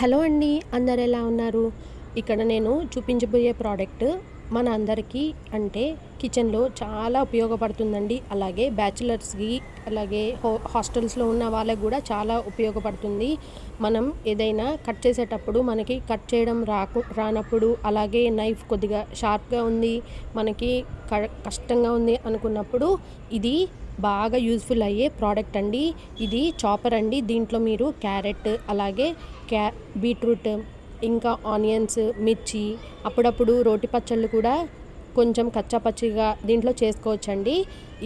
Hello అండి అందరు ఎలా ఉన్నారు? ఇక్కడ నేను చూపించబోయే ప్రోడక్ట్ మన అందరికీ అంటే కిచెన్లో చాలా ఉపయోగపడుతుందండి. అలాగే బ్యాచులర్స్కి అలాగే హో హాస్టల్స్లో ఉన్న వాళ్ళకి కూడా చాలా ఉపయోగపడుతుంది. మనం ఏదైనా కట్ చేసేటప్పుడు మనకి కట్ చేయడం రాకు రానప్పుడు అలాగే నైఫ్ కొద్దిగా షార్ప్గా ఉంది మనకి కష్టంగా ఉంది అనుకున్నప్పుడు ఇది బాగా యూజ్ఫుల్ అయ్యే ప్రోడక్ట్ అండి. ఇది చాపర్ అండి. దీంట్లో మీరు క్యారెట్ అలాగే క్యా బీట్రూట్ ఇంకా ఆనియన్స్ మిర్చి అప్పుడప్పుడు రోటి పచ్చళ్ళు కూడా కొంచెం కచ్చాపచ్చిగా దీంట్లో చేసుకోవచ్చండి.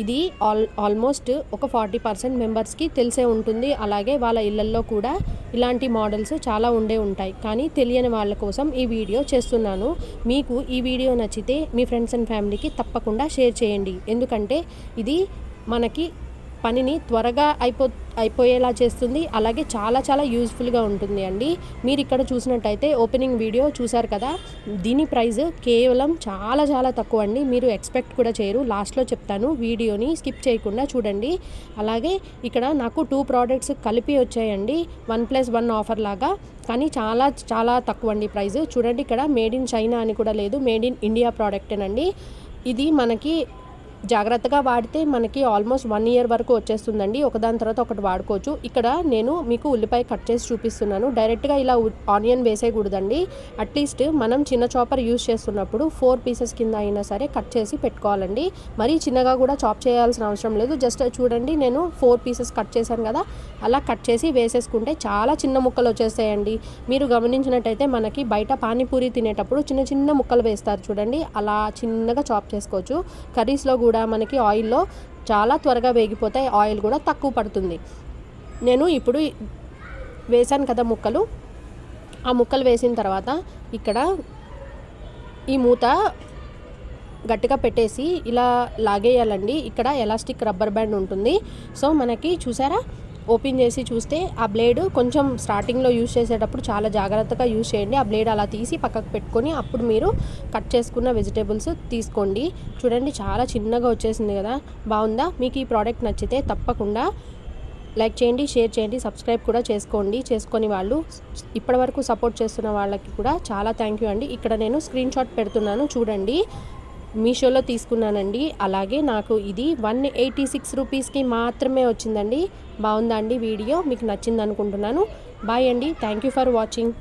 ఇది ఆల్ ఆల్మోస్ట్ ఒక ఫార్టీ పర్సెంట్ మెంబర్స్కి తెలిసే ఉంటుంది. అలాగే వాళ్ళ ఇళ్ళల్లో కూడా ఇలాంటి మోడల్స్ చాలా ఉండే ఉంటాయి. కానీ తెలియని వాళ్ళ కోసం ఈ వీడియో చేస్తున్నాను. మీకు ఈ వీడియో నచ్చితే మీ ఫ్రెండ్స్ అండ్ ఫ్యామిలీకి తప్పకుండా షేర్ చేయండి. ఎందుకంటే ఇది మనకి పనిని త్వరగా అయిపో అయిపోయేలా చేస్తుంది. అలాగే చాలా చాలా యూజ్ఫుల్గా ఉంటుంది అండి. మీరు ఇక్కడ చూసినట్టయితే ఓపెనింగ్ వీడియో చూసారు కదా? దీని ప్రైస్ కేవలం చాలా చాలా తక్కువ అండి. మీరు ఎక్స్పెక్ట్ కూడా చేయరు. లాస్ట్లో చెప్తాను. వీడియోని స్కిప్ చేయకుండా చూడండి. అలాగే ఇక్కడ నాకు టూ ప్రోడక్ట్స్ కలిపి వచ్చాయండి. వన్ ప్లస్ వన్ ఆఫర్ లాగా. కానీ చాలా చాలా తక్కువ అండి ప్రైస్. చూడండి ఇక్కడ మేడ్ ఇన్ చైనా అని కూడా లేదు. మేడ్ ఇన్ ఇండియా ప్రోడక్టేనండి. ఇది మనకి జాగ్రత్తగా వాడితే మనకి ఆల్మోస్ట్ వన్ ఇయర్ వరకు వచ్చేస్తుందండి. ఒకదాని తర్వాత ఒకటి వాడుకోవచ్చు. ఇక్కడ నేను మీకు ఉల్లిపాయ కట్ చేసి చూపిస్తున్నాను. డైరెక్ట్గా ఇలా ఆనియన్ వేసేయకూడదండి. అట్లీస్ట్ మనం చిన్న చాపర్ యూస్ చేస్తున్నప్పుడు ఫోర్ పీసెస్ కింద అయినా సరే కట్ చేసి పెట్టుకోవాలండి. మరీ చిన్నగా కూడా చాప్ చేయాల్సిన అవసరం లేదు. జస్ట్ చూడండి నేను ఫోర్ పీసెస్ కట్ చేశాను కదా. అలా కట్ చేసి వేసేసుకుంటే చాలా చిన్న ముక్కలు వచ్చేస్తాయండి. మీరు గమనించినట్టయితే మనకి బయట పానీపూరి తినేటప్పుడు చిన్న చిన్న ముక్కలు వేస్తారు చూడండి. అలా చిన్నగా చాప్ చేసుకోవచ్చు. కర్రీస్లో కూడా కూడా మనకి ఆయిల్లో చాలా త్వరగా వేగిపోతాయి. ఆయిల్ కూడా తక్కువ పడుతుంది. నేను ఇప్పుడు వేసాను కదా ముక్కలు. ఆ ముక్కలు వేసిన తర్వాత ఇక్కడ ఈ మూత గట్టిగా పెట్టేసి ఇలా లాగేయాలండి. ఇక్కడ ఎలాస్టిక్ రబ్బర్ బ్యాండ్ ఉంటుంది. సో మనకి చూసారా? ఓపెన్ చేసి చూస్తే ఆ బ్లేడ్ కొంచెం స్టార్టింగ్లో యూజ్ చేసేటప్పుడు చాలా జాగ్రత్తగా యూజ్ చేయండి. ఆ బ్లేడ్ అలా తీసి పక్కకు పెట్టుకొని అప్పుడు మీరు కట్ చేసుకున్న వెజిటేబుల్స్ తీసుకోండి. చూడండి చాలా చిన్నగా వచ్చేసింది కదా. బాగుందా? మీకు ఈ ప్రోడక్ట్ నచ్చితే తప్పకుండా లైక్ చేయండి షేర్ చేయండి సబ్స్క్రైబ్ కూడా చేసుకోండి. చేసుకొని వాళ్ళు ఇప్పటివరకు సపోర్ట్ చేస్తున్న వాళ్ళకి కూడా చాలా థ్యాంక్ యూ అండి. ఇక్కడ నేను స్క్రీన్ షాట్ పెడుతున్నాను. చూడండి. మీషోలో తీసుకున్నానండి. అలాగే నాకు ఇది వన్ ఎయిటీ సిక్స్ రూపీస్కి మాత్రమే వచ్చిందండి. బాగుందా అండి వీడియో? మీకు నచ్చింది అనుకుంటున్నాను బాయ్ అండి. Thank you for watching.